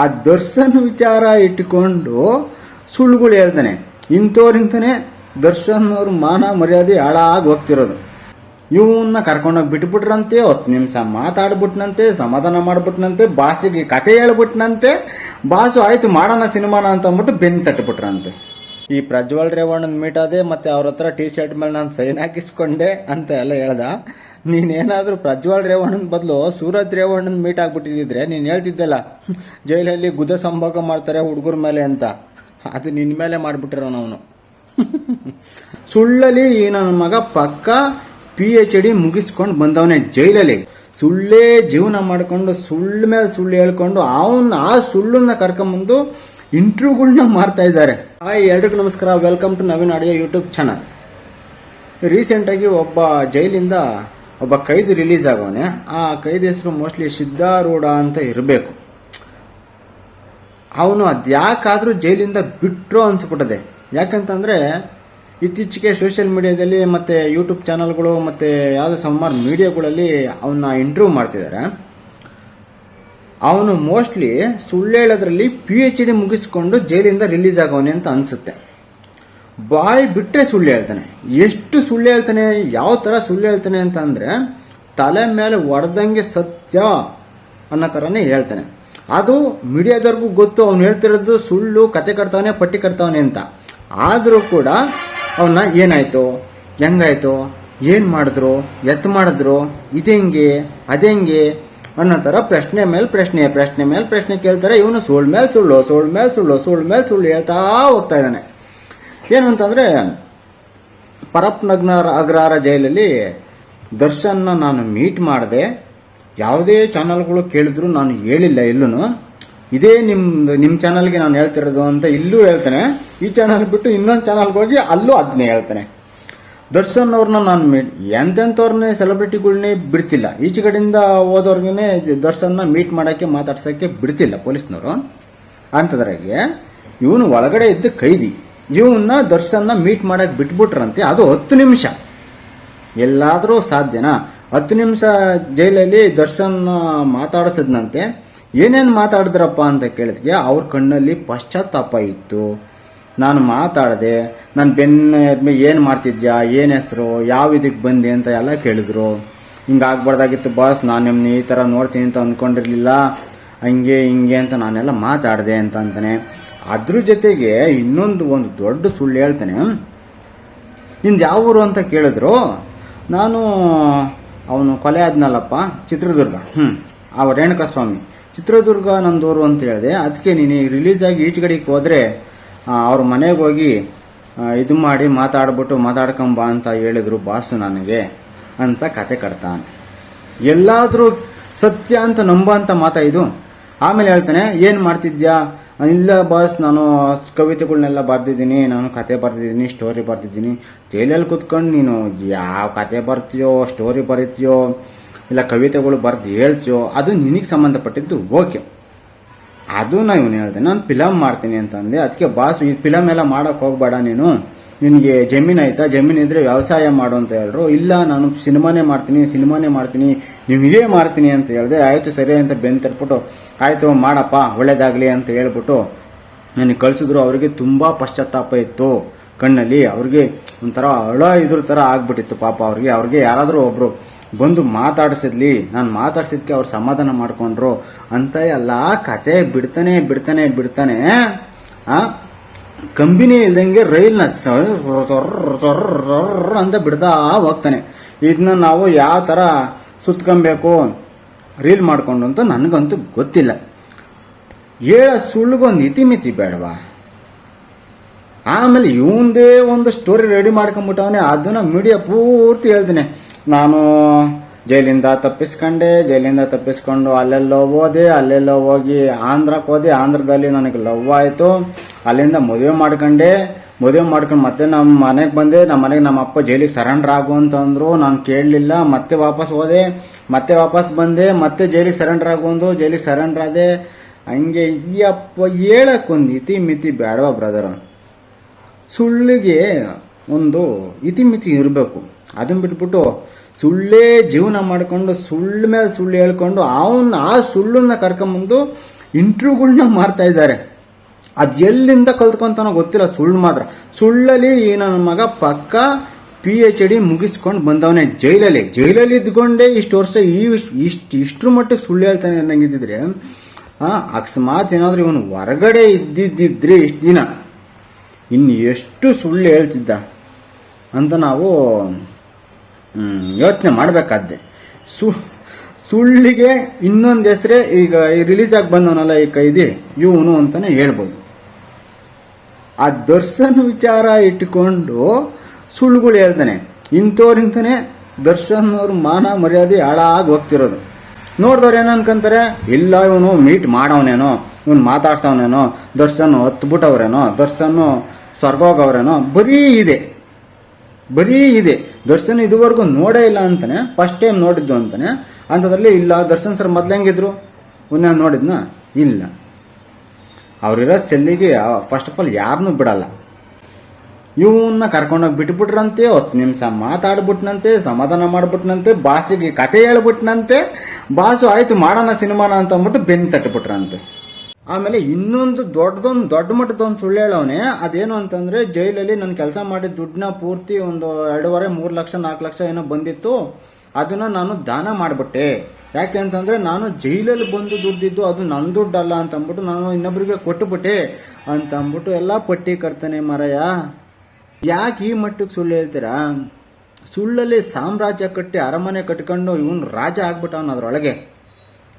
ಆ ದರ್ಶನ್ ವಿಚಾರ ಇಟ್ಟುಕೊಂಡು ಸುಳ್ಳುಗಳು ಹೇಳ್ತಾನೆ. ಇಂಥವ್ರಿಂತಾನೆ ದರ್ಶನ್ ಅವ್ರ ಮಾನ ಮರ್ಯಾದೆ ಹಾಳಾಗಿ ಹೋಗ್ತಿರೋದು. ಇವನ್ನ ಕರ್ಕೊಂಡೋಗಿ ಬಿಟ್ಬಿಟ್ರಂತೆ, ಹತ್ತು ನಿಮಿಷ ಮಾತಾಡ್ಬಿಟ್ನಂತೆ, ಸಮಾಧಾನ ಮಾಡ್ಬಿಟ್ನಂತೆ ಬಾಸಿಗೆ ಕತೆ ಹೇಳ್ಬಿಟ್ನಂತೆ ಬಾಸು ಆಯ್ತು ಮಾಡೋಣ ಸಿನಿಮಾನ ಅಂತ ಅಂದ್ಬಿಟ್ಟು ಬೆನ್ ತಟ್ಬಿಟ್ರಂತೆ ಈ ಪ್ರಜ್ವಲ್ ರೇವಣ್ಣನ ಮೀಟ್ ಮತ್ತೆ ಅವ್ರ ಹತ್ರ ಟಿ ಶರ್ಟ್ ಮೇಲೆ ನಾನು ಸೈನ್ ಹಾಕಿಸ್ಕೊಂಡೆ ಅಂತ ಎಲ್ಲ ಹೇಳ್ದ. ನೀನೇನಾದ್ರೂ ಪ್ರಜ್ವಲ್ ರೇವಣ್ಣನ ಬದಲು ಸೂರಜ್ ರೇವಣ್ಣನ ಮೀಟ್ ಆಗ್ಬಿಟ್ಟಿದ್ರೆ ನೀನ್ ಹೇಳ್ತಿದ್ದಲ್ಲ, ಜೈಲಲ್ಲಿ ಗುದ ಸಂಭೋಗ ಮಾಡ್ತಾರೆ ಹುಡುಗರ ಮೇಲೆ ಅಂತ. ಅದು ನಿನ್ ಮೇಲೆ ಮಾಡ್ಬಿಟ್ಟಿರೋನು ಅವನು. ಸುಳ್ಳಲ್ಲಿ ನನ್ನ ಮಗ ಪಕ್ಕ ಪಿ ಎಚ್ ಡಿ ಮುಗಿಸ್ಕೊಂಡು ಬಂದವನೇ ಜೈಲಲ್ಲಿ. ಸುಳ್ಳೇ ಜೀವನ ಮಾಡ್ಕೊಂಡು ಸುಳ್ಳು ಮೇಲೆ ಸುಳ್ಳು ಹೇಳ್ಕೊಂಡು ಅವನ್ನ ಆ ಸುಳ್ಳನ್ನ ಕರ್ಕೊಂಬಂದು ಇಂಟರ್ವ್ಯೂಗಳನ್ನ ಮಾಡ್ತಾ ಇದ್ದಾರೆ. ಹಾಯ್ ಎಲ್ರಿಗೂ ನಮಸ್ಕಾರ. Welcome to Naveen audio YouTube channel recent ಆಗಿ ಒಬ್ಬ ಜೈಲಿಂದ ಒಬ್ಬ ಕೈದಿ ರಿಲೀಸ್ ಆಗೋನೆ, ಆ ಕೈದಿ ಹೆಸರು ಮೋಸ್ಟ್ಲಿ ಸಿದ್ಧಾರೂಢ ಅಂತ ಇರಬೇಕು. ಅವನು ಅದ್ಯಾಕಾದರೂ ಜೈಲಿಂದ ಬಿಟ್ರು ಅನ್ಸ್ಬಿಟ್ಟದೆ. ಯಾಕಂತಂದ್ರೆ, ಇತ್ತೀಚೆಗೆ ಸೋಷಿಯಲ್ ಮೀಡಿಯಾದಲ್ಲಿ ಮತ್ತೆ ಯೂಟ್ಯೂಬ್ ಚಾನಲ್ಗಳು ಮತ್ತೆ ಯಾವುದೋ ಸುಮಾರು ಮೀಡಿಯಾಗಳಲ್ಲಿ ಅವನ್ನ ಇಂಟರ್ವ್ಯೂ ಮಾಡ್ತಿದ್ದಾರೆ ಅವನು ಮೋಸ್ಟ್ಲಿ ಸುಳ್ಳು ಹೇಳೋದ್ರಲ್ಲಿ ಪಿ ಎಚ್ ಡಿ ಮುಗಿಸ್ಕೊಂಡು ಜೈಲಿಂದ ರಿಲೀಸ್ ಆಗೋನೆ ಅಂತ ಅನ್ಸುತ್ತೆ. ಬಾಯಿ ಬಿಟ್ಟರೆ ಸುಳ್ಳು ಹೇಳ್ತಾನೆ. ಎಷ್ಟು ಸುಳ್ಳು ಹೇಳ್ತಾನೆ, ಯಾವ ತರ ಸುಳ್ಳು ಹೇಳ್ತಾನೆ ಅಂತ ಅಂದ್ರೆ ತಲೆ ಮೇಲೆ ಒಡೆದಂಗೆ ಸತ್ಯ ಅನ್ನೋ ತರನೇ ಹೇಳ್ತಾನೆ. ಅದು ಮೀಡಿಯಾದವ್ರಿಗೂ ಗೊತ್ತು, ಅವ್ನು ಹೇಳ್ತಿರೋದು ಸುಳ್ಳು, ಕತೆ ಕಟ್ತಾವನೆ, ಪಟ್ಟಿ ಕಟ್ತಾವನೆ ಅಂತ. ಆದರೂ ಕೂಡ ಅವನ್ನ ಏನಾಯ್ತು? ಹೆಂಗಾಯ್ತು? ಏನು ಮಾಡಿದ್ರು? ಎತ್ ಮಾಡಿದ್ರು? ಇದೆಂಗೆ ಅದೆಂಗೆ ಅನ್ನೋ ಥರ ಪ್ರಶ್ನೆ ಮೇಲೆ ಪ್ರಶ್ನೆ ಪ್ರಶ್ನೆ ಮೇಲೆ ಪ್ರಶ್ನೆ ಕೇಳ್ತಾರೆ. ಇವನು ಸುಳ್ಳು ಮೇಲೆ ಸುಳ್ಳು ಸುಳ್ಳು ಮೇಲೆ ಸುಳ್ಳು ಸುಳ್ಳು ಮೇಲೆ ಸುಳ್ಳು ಹೇಳ್ತಾ ಹೋಗ್ತಾ ಇದ್ದಾನೆ. ಏನು ಅಂತಂದ್ರೆ ಪರಪ್ ನಗ್ನಾರ ಅಗ್ರಹಾರ ಜೈಲಲ್ಲಿ ದರ್ಶನ್ನ ನಾನು ಮೀಟ್ ಮಾಡಿದೆ. ಯಾವುದೇ ಚಾನಲ್ಗಳು ಕೇಳಿದ್ರು ನಾನು ಹೇಳಿಲ್ಲ ಎಲ್ಲೂ ಇದೇ ನಿಮ್ ನಿಮ್ ಚಾನಲ್ಗೆ ನಾನು ಹೇಳ್ತಿರೋದು ಅಂತ ಇಲ್ಲೂ ಹೇಳ್ತಾನೆ. ಈ ಚಾನಲ್ ಬಿಟ್ಟು ಇನ್ನೊಂದು ಚಾನಲ್ಗೆ ಹೋಗಿ ಅಲ್ಲೂ ಅದನ್ನೇ ಹೇಳ್ತಾನೆ. ದರ್ಶನ್ ಅವ್ರನ್ನ ನಾನು ಮೀಟ್ ಎಂತೆಂಥವ್ರನ್ನೇ ಸೆಲೆಬ್ರಿಟಿಗಳನ್ನೇ ಬಿಡ್ತಿಲ್ಲ. ಈಚೆ ಕಡೆಯಿಂದ ಹೋದವ್ರಿಗೇನೆ ದರ್ಶನ್ನ ಮೀಟ್ ಮಾಡೋಕ್ಕೆ, ಮಾತಾಡ್ಸೋಕ್ಕೆ ಬಿಡ್ತಿಲ್ಲ ಪೊಲೀಸ್ನವರು. ಅಂಥದ್ರಾಗೆ ಇವನು ಒಳಗಡೆ ಇದ್ದ ಕೈದಿ. ಇವನ್ನ ದರ್ಶನ್ನ ಮೀಟ್ ಮಾಡಕ್ ಬಿಟ್ಬಿಟ್ರಂತೆ, ಅದು ಹತ್ತು ನಿಮಿಷ. ಎಲ್ಲಾದರೂ ಸಾಧ್ಯನಾ? ಹತ್ತು ನಿಮಿಷ ಜೈಲಲ್ಲಿ ದರ್ಶನ್ ಮಾತಾಡಿಸಿದ್ನಂತೆ. ಏನೇನು ಮಾತಾಡಿದ್ರಪ್ಪ ಅಂತ ಕೇಳಿದ್ಗೆ ಅವ್ರ ಕಣ್ಣಲ್ಲಿ ಪಶ್ಚಾತ್ತಾಪ ಇತ್ತು. ನಾನು ಮಾತಾಡಿದೆ, ನಾನು ಬೆನ್ನ ಏನು ಮಾಡ್ತಿದ್ಯಾ, ಏನು ಹೆಸರು, ಯಾವ ಇದಕ್ಕೆ ಬಂದೆ ಅಂತ ಎಲ್ಲ ಕೇಳಿದ್ರು. ಹಿಂಗಾಗ್ಬಾರ್ದಾಗಿತ್ತು ಬಾಸ್, ನಾನು ನಿಮ್ಮನ್ನ ಈ ಥರ ನೋಡ್ತೀನಿ ಅಂತ ಅಂದ್ಕೊಂಡಿರ್ಲಿಲ್ಲ ಹಂಗೆ ಹಿಂಗೆ ಅಂತ ನಾನೆಲ್ಲ ಮಾತಾಡಿದೆ ಅಂತ ಅಂತಾನೆ. ಅದ್ರ ಜೊತೆಗೆ ಇನ್ನೊಂದು ಒಂದು ದೊಡ್ಡ ಸುಳ್ಳು ಹೇಳ್ತಾನೆ. ನಿಂದು ಯಾವ ಊರು ಅಂತ ಕೇಳಿದ್ರು? ನಾನು, ಅವನು ಕೊಲೆ ಆದ್ನಲ್ಲಪ್ಪ, ಚಿತ್ರದುರ್ಗ. ಹ್ಞೂ ಅವ ರೇಣುಕಸ್ವಾಮಿ. ಚಿತ್ರದುರ್ಗ ನಂದೂರು ಅಂತ ಹೇಳಿದೆ. ಅದಕ್ಕೆ ನೀನು ರಿಲೀಸ್ ಆಗಿ ಈಚೆಗಡೆಗೆ ಹೋದ್ರೆ ಹೋದರೆ ಅವ್ರ ಮನೆಗೆ ಹೋಗಿ ಇದು ಮಾಡಿ ಮಾತಾಡ್ಬಿಟ್ಟು ಮಾತಾಡ್ಕೊಂಬ ಅಂತ ಹೇಳಿದ್ರು ಬಾಸು ನನಗೆ ಅಂತ ಕತೆ ಕಟ್ತಾನೆ. ಎಲ್ಲಾದರೂ ಸತ್ಯ ಅಂತ ನಂಬಂತ ಮಾತಾ ಇದು? ಆಮೇಲೆ ಹೇಳ್ತಾನೆ, ಏನ್ ಮಾಡ್ತಿದ್ಯಾ? ಇಲ್ಲ ಬಾಸ್, ನಾನು ಕವಿತೆಗಳನ್ನೆಲ್ಲ ಬರ್ದಿದ್ದೀನಿ, ನಾನು ಕತೆ ಬರ್ದಿದ್ದೀನಿ ಸ್ಟೋರಿ ಬರ್ದಿದ್ದೀನಿ. ಜೈಲಲ್ಲಿ ಕುತ್ಕೊಂಡು ನೀನು ಯಾವ ಕತೆ ಬರ್ತೀಯೋ ಸ್ಟೋರಿ ಬರೀತೀಯೋ, ಇಲ್ಲ ಕವಿತೆಗಳು ಬರ್ದು ಹೇಳ್ತೀಯೋ, ಅದು ನಿನಗೆ ಸಂಬಂಧಪಟ್ಟಿದ್ದು ಓಕೆ. ಅದು ನಾ ಇವನು ಹೇಳ್ದೆ, ನಾನು ಫಿಲಮ್ ಮಾಡ್ತೀನಿ ಅಂತಂದೆ. ಅದಕ್ಕೆ ಬಾಸ್, ಈ ಫಿಲಮ್ ಎಲ್ಲ ಮಾಡೋಕೆ ಹೋಗ್ಬೇಡ ನೀನು. ನಿನಗೆ ಜಮೀನ್ ಆಯ್ತಾ? ಜಮೀನ್ ಇದ್ರೆ ವ್ಯವಸಾಯ ಮಾಡು ಅಂತ ಹೇಳಿದ್ರು ಇಲ್ಲ, ನಾನು ಸಿನಿಮಾನೇ ಮಾಡ್ತೀನಿ ಸಿನಿಮಾನೇ ಮಾಡ್ತೀನಿ ನಿಮಗೆ ಮಾಡ್ತೀನಿ ಅಂತ ಹೇಳಿದೆ. ಆಯ್ತು, ಸರಿ ಅಂತ ಬೆನ್ ತರ್ಬಿಟ್ಟು, ಆಯ್ತು, ಮಾಡಪ್ಪ, ಒಳ್ಳೇದಾಗಲಿ ಅಂತ ಹೇಳ್ಬಿಟ್ಟು ನನಗೆ ಕಳ್ಸಿದ್ರು. ಅವರಿಗೆ ತುಂಬಾ ಪಶ್ಚಾತ್ತಾಪ ಇತ್ತು ಕಣ್ಣಲ್ಲಿ. ಅವ್ರಿಗೆ ಒಂಥರ ಅಳ ಇದ್ರ ತರ ಆಗ್ಬಿಟ್ಟಿತ್ತು ಪಾಪ ಅವ್ರಿಗೆ. ಅವ್ರಿಗೆ ಯಾರಾದರೂ ಒಬ್ರು ಬಂದು ಮಾತಾಡಿಸಿದ್ಲಿ, ನಾನು ಮಾತಾಡ್ಸಿದ್ಕೆ ಅವ್ರು ಸಮಾಧಾನ ಮಾಡ್ಕೊಂಡ್ರು ಅಂತ ಎಲ್ಲ ಕತೆ ಬಿಡ್ತಾನೆ ಬಿಡ್ತಾನೆ ಬಿಡ್ತಾನೆ. ಆ? ಕಂಬಿನಿ ಇಲ್ದಂಗೆ ರೈಲ್ನ ಅಂತ ಬಿಡ್ತಾ ಹೋಗ್ತಾನೆ. ಇದನ್ನ ನಾವು ಯಾವ ತರ ಸುತ್ಕೊಬೇಕು? ರೀಲ್ ಮಾಡ್ಕೊಂಡು ಅಂತ ನನಗಂತೂ ಗೊತ್ತಿಲ್ಲ. ಹೇಳ ಸುಳ್ಳಿಗೊಂದು ಇತಿಮಿತಿ ಬೇಡವಾ? ಆಮೇಲೆ ಇವಂದೇ ಒಂದು ಸ್ಟೋರಿ ರೆಡಿ ಮಾಡ್ಕೊಂಡ್ಬಿಟ್ಟವನೇ, ಅದನ್ನ ಮೀಡಿಯಾ ಪೂರ್ತಿ ಹೇಳ್ತೀನಿ. ನಾನು ಜೈಲಿಂದ ತಪ್ಪಿಸ್ಕೊಂಡೆ, ಜೈಲಿಂದ ತಪ್ಪಿಸ್ಕೊಂಡು ಅಲ್ಲೆಲ್ಲೋ ಹೋದೆ, ಅಲ್ಲೆಲ್ಲೋ ಹೋಗಿ ಆಂಧ್ರಕ್ಕೆ ಹೋದೆ. ಆಂಧ್ರದಲ್ಲಿ ನನಗೆ ಲವ್ ಆಯಿತು. ಅಲ್ಲಿಂದ ಮದುವೆ ಮಾಡ್ಕೊಂಡೆ. ಮದುವೆ ಮಾಡ್ಕೊಂಡು ಮತ್ತೆ ನಮ್ಮ ಮನೆಗೆ ಬಂದೆ. ನಮ್ಮ ಮನೆಗೆ ನಮ್ಮ ಅಪ್ಪ ಜೈಲಿಗೆ ಸರೆಂಡರ್ ಆಗು ಅಂತಂದ್ರು ನಾನು ಕೇಳಲಿಲ್ಲ. ಮತ್ತೆ ವಾಪಸ್ ಹೋದೆ. ಮತ್ತೆ ವಾಪಸ್ ಬಂದೆ. ಮತ್ತೆ ಜೈಲಿಗೆ ಸರೆಂಡರ್ ಆಗು ಅಂದ್ರು. ಜೈಲಿಗೆ ಸರೆಂಡರ್ ಆದೆ. ಹಂಗೆ ಈ ಅಪ್ಪ ಹೇಳಕ್ಕೊಂದು ಇತಿ ಮಿತಿ ಬೇಡವಾ ಬ್ರದರ್ ಸುಳ್ಳಿಗೆ ಒಂದು ಇತಿಮಿತಿ ಇರಬೇಕು. ಅದನ್ನ ಬಿಟ್ಬಿಟ್ಟು ಸುಳ್ಳೇ ಜೀವನ ಮಾಡಿಕೊಂಡು ಸುಳ್ಳು ಮೇಲೆ ಸುಳ್ಳು ಹೇಳ್ಕೊಂಡು ಅವನ್ನ ಆ ಸುಳ್ಳನ್ನ ಕರ್ಕೊಂಬಂದು ಇಂಟರ್ವ್ಯೂಗಳನ್ನ ಮಾಡ್ತಾ ಇದ್ದಾರೆ. ಅದು ಎಲ್ಲಿಂದ ಕಲ್ತ್ಕೊಂತಾನೋ ಗೊತ್ತಿಲ್ಲ, ಸುಳ್ಳು ಮಾತ್ರ. ಸುಳ್ಳಲ್ಲಿ ಈ ನನ್ನ ಮಗ ಪಕ್ಕ ಪಿ ಎಚ್ ಡಿ ಮುಗಿಸ್ಕೊಂಡು ಬಂದವನೇ ಜೈಲಲ್ಲಿ. ಜೈಲಲ್ಲಿ ಇದ್ಕೊಂಡೇ ಇಷ್ಟು ವರ್ಷ ಈ ಇಷ್ಟು, ಇಷ್ಟ್ರ ಮಟ್ಟಿಗೆ ಸುಳ್ಳು ಹೇಳ್ತಾನೆ ಅನ್ನಂಗಿದ್ದಿದ್ರೆ ಅಕಸ್ಮಾತ್ ಏನಾದರೂ ಇವನು ಹೊರಗಡೆ ಇದ್ದಿದ್ದಿದ್ರೆ ಇಷ್ಟು ದಿನ. ಇನ್ನು ಎಷ್ಟು ಸುಳ್ಳು ಹೇಳ್ತಿದ್ದ ಅಂತ ನಾವು ಯೋಚನೆ ಮಾಡಬೇಕಾದ್ದೆ ಸು, ಸುಳ್ಳಿಗೆ ಇನ್ನೊಂದು ಹೆಸರೇ ಈಗ ರಿಲೀಸ್ ಆಗಿ ಬಂದವನಲ್ಲ ಈ ಕೈದಿ, ಇವನು ಅಂತಾನೆ ಹೇಳ್ಬೋದು. ಆ ದರ್ಶನ್ ವಿಚಾರ ಇಟ್ಟುಕೊಂಡು ಸುಳ್ಳುಗಳು ಹೇಳ್ತಾನೆ. ಇಂಥವ್ರಿಂತಾನೆ ದರ್ಶನ್ ಅವ್ರ ಮಾನ ಮರ್ಯಾದೆ ಹಾಳಾಗಿ ಹೋಗ್ತಿರೋದು. ನೋಡಿದವ್ರು ಏನೋ ಇಲ್ಲ, ಇವನು ಮೀಟ್ ಮಾಡವನೇನೋ, ಇವನು ಮಾತಾಡ್ಸವನೇನೋ, ದರ್ಶನ್ ಹತ್ಬಿಟ್ಟವ್ರೇನೋ, ದರ್ಶನ್ ಸ್ವರ್ಗೋಗವ್ರೇನೋ ಬರೀ ಇದೆ. ಬರೀ ಇದೆ. ದರ್ಶನ್ ಇದುವರೆಗೂ ನೋಡೇ ಇಲ್ಲ ಅಂತಾನೆ ಫಸ್ಟ್ ಟೈಮ್ ನೋಡಿದ್ದು ಅಂತಾನೆ. ಅಂಥದ್ರಲ್ಲಿ ಇಲ್ಲ, ದರ್ಶನ್ ಸರ್ ಮೊದ್ಲು ಹೆಂಗಿದ್ರು? ಉನ್ನ ನೋಡಿದ್ನ? ಇಲ್ಲ. ಅವ್ರಿರೋ ಸೆಲ್ಲಿಗೆ ಫಸ್ಟ್ ಆಫ್ ಆಲ್ ಯಾರನ್ನೂ ಬಿಡಲ್ಲ. ಇವನ್ನ ಕರ್ಕೊಂಡೋಗಿ ಬಿಟ್ಬಿಟ್ರಂತೆ, ಹತ್ತು ನಿಮಿಷ ಮಾತಾಡ್ಬಿಟ್ನಂತೆ, ಸಮಾಧಾನ ಮಾಡ್ಬಿಟ್ನಂತೆ ಬಾಸಿಗೆ ಕತೆ ಹೇಳ್ಬಿಟ್ನಂತೆ ಬಾಸು ಆಯ್ತು ಮಾಡೋಣ ಸಿನಿಮಾನ ಅಂತ ಅಂದ್ಬಿಟ್ಟು ಬೆನ್ನು ತಟ್ಟಿಬಿಟ್ರಂತೆ. ಆಮೇಲೆ ಇನ್ನೊಂದು ದೊಡ್ಡದೊಂದು, ದೊಡ್ಡ ಮಟ್ಟದೊಂದು ಸುಳ್ಳು ಹೇಳವನೆ, ಅದೇನು ಅಂತಂದ್ರೆ ಜೈಲಲ್ಲಿ ನಾನು ಕೆಲಸ ಮಾಡಿದ ದುಡ್ಡನ್ನ ಪೂರ್ತಿ ಒಂದು ಎರಡೂವರೆ, ಮೂರು ಲಕ್ಷ, ನಾಲ್ಕು ಲಕ್ಷ ಏನೋ ಬಂದಿತ್ತು, ಅದನ್ನ ನಾನು ದಾನ ಮಾಡಿಬಿಟ್ಟೆ. ಯಾಕೆ ಅಂತಂದ್ರೆ ನಾನು ಜೈಲಲ್ಲಿ ಬಂದು ದುಡ್ಡಿದ್ದು ಅದು ನನ್ನ ದುಡ್ಡಲ್ಲ ಅಂತ ಅಂದ್ಬಿಟ್ಟು ನಾನು ಇನ್ನೊಬ್ರಿಗೆ ಕೊಟ್ಟುಬಿಟ್ಟೆ ಅಂತ ಅಂದ್ಬಿಟ್ಟು ಎಲ್ಲ ಪಟ್ಟಿ ಕಟ್ತಾನೆ ಮರಯ. ಯಾಕೆ ಈ ಮಟ್ಟಕ್ಕೆ ಸುಳ್ಳು ಹೇಳ್ತೀರಾ? ಸುಳ್ಳಲ್ಲಿ ಸಾಮ್ರಾಜ್ಯ ಕಟ್ಟಿ ಅರಮನೆ ಕಟ್ಕೊಂಡು ಇವನು ರಾಜ ಆಗ್ಬಿಟ್ಟವನ ಅದ್ರೊಳಗೆ.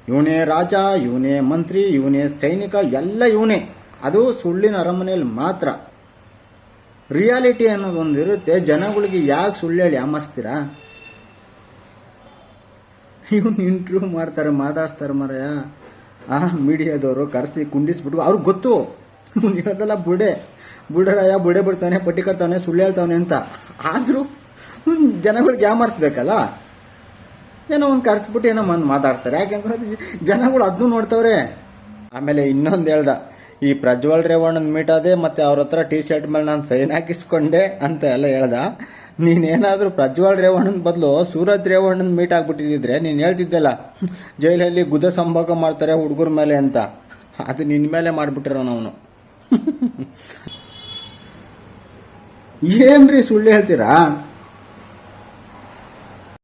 ಇವನೇ ರಾಜ, ಇವನೇ ಮಂತ್ರಿ, ಇವನೇ ಸೈನಿಕ, ಎಲ್ಲ ಇವನೇ. ಅದು ಸುಳ್ಳಿನ ಅರಮನೆಯಲ್ಲಿ ಮಾತ್ರ. ರಿಯಾಲಿಟಿ ಅನ್ನೋದೊಂದು ಇರುತ್ತೆ. ಜನಗಳಿಗೆ ಯಾಕೆ ಸುಳ್ಳು ಹೇಳಿ ಯಾಮರ್ಸ್ತೀರಾ ಇವನು ಇಂಟರ್ವ್ಯೂ ಮಾಡ್ತಾರೆ, ಮಾತಾಡ್ಸ್ತಾರೆ ಮರಯ. ಆ ಮೀಡಿಯಾದವರು ಕರೆಸಿ ಕುಂಡಿಸ್ಬಿಟ್ಟು ಅವ್ರಿಗೆ ಗೊತ್ತು. ಇವ್ನು ಬುಡೆ. ಬುಡರಾಯ ಬುಡೆ ಬಿಡ್ತಾನೆ, ಪಟ್ಟಿ ಕಟ್ತಾನೆ, ಸುಳ್ಳು ಹೇಳ್ತಾನೆ ಅಂತ. ಆದ್ರೂ ಜನಗಳಿಗೆ ಯಾಮರ್ಸ್ಬೇಕಲ್ಲ ಏನೋ ಒಂದು ಕರೆಸ್ಬಿಟ್ಟು ಏನೋ ಒಂದು ಮಾತಾಡ್ತಾರೆ. ಯಾಕೆಂದ್ರೆ ಜನಗಳು ಅದನ್ನು ನೋಡ್ತವ್ರೆ. ಆಮೇಲೆ ಇನ್ನೊಂದು ಹೇಳ್ದ, ಈ ಪ್ರಜ್ವಲ್ ರೇವಣ್ಣನ ಮೀಟ್ ಅದೇ ಮತ್ತೆ ಅವ್ರ ಹತ್ರ ಟಿ ಶರ್ಟ್ ಮೇಲೆ ನಾನು ಸೈನ್ ಹಾಕಿಸ್ಕೊಂಡೆ ಅಂತ ಎಲ್ಲ ಹೇಳ್ದ. ನೀನೇನಾದರೂ ಪ್ರಜ್ವಲ್ ರೇವಣ್ಣನ ಬದಲು ಸೂರಜ್ ರೇವಣ್ಣನ ಮೀಟ್ ಆಗ್ಬಿಟ್ಟಿದ್ರೆ ನೀನ್ ಹೇಳ್ತಿದ್ದಲ್ಲ, ಜೈಲಲ್ಲಿ ಗುದ ಸಂಭೋಗ ಮಾಡ್ತಾರೆ ಹುಡುಗರ ಮೇಲೆ ಅಂತ. ಅದು ನಿನ್ ಮೇಲೆ ಮಾಡ್ಬಿಟ್ಟಿರೋ ಅವನು. ಏನ್ರಿ ಸುಳ್ಳು ಹೇಳ್ತೀರಾ?